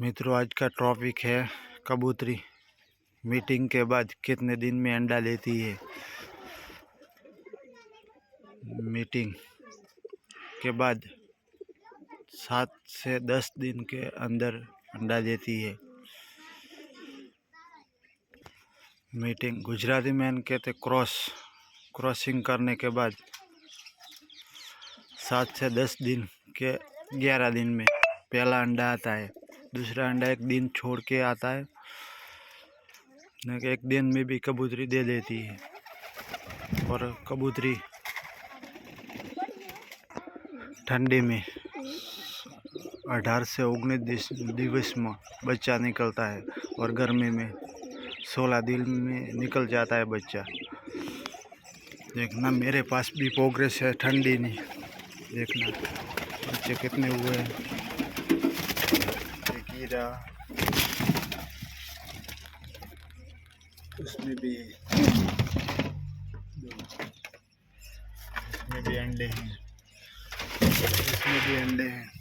मित्रों, आज का टॉपिक है कबूतरी। मीटिंग के बाद कितने दिन में अंडा देती है? मीटिंग के बाद सात से दस दिन के अंदर अंडा देती है। मीटिंग गुजराती में इनके कहते क्रॉस क्रॉसिंग करने के बाद सात से दस दिन के ग्यारह दिन में पहला अंडा आता है। दूसरा अंडा एक दिन छोड़ के आता है। न कि एक दिन में भी कबूतरी दे देती है। और कबूतरी ठंडी में अठारह से उन्नीस दिवस में बच्चा निकलता है और गर्मी में सोलह दिन में निकल जाता है बच्चा। देखना, मेरे पास भी प्रोग्रेस है, ठंडी नहीं। देखना, बच्चे कितने हुए हैं। एक उसमें भी इसमें भी अंडे हैं। इसमें भी अंडे हैं।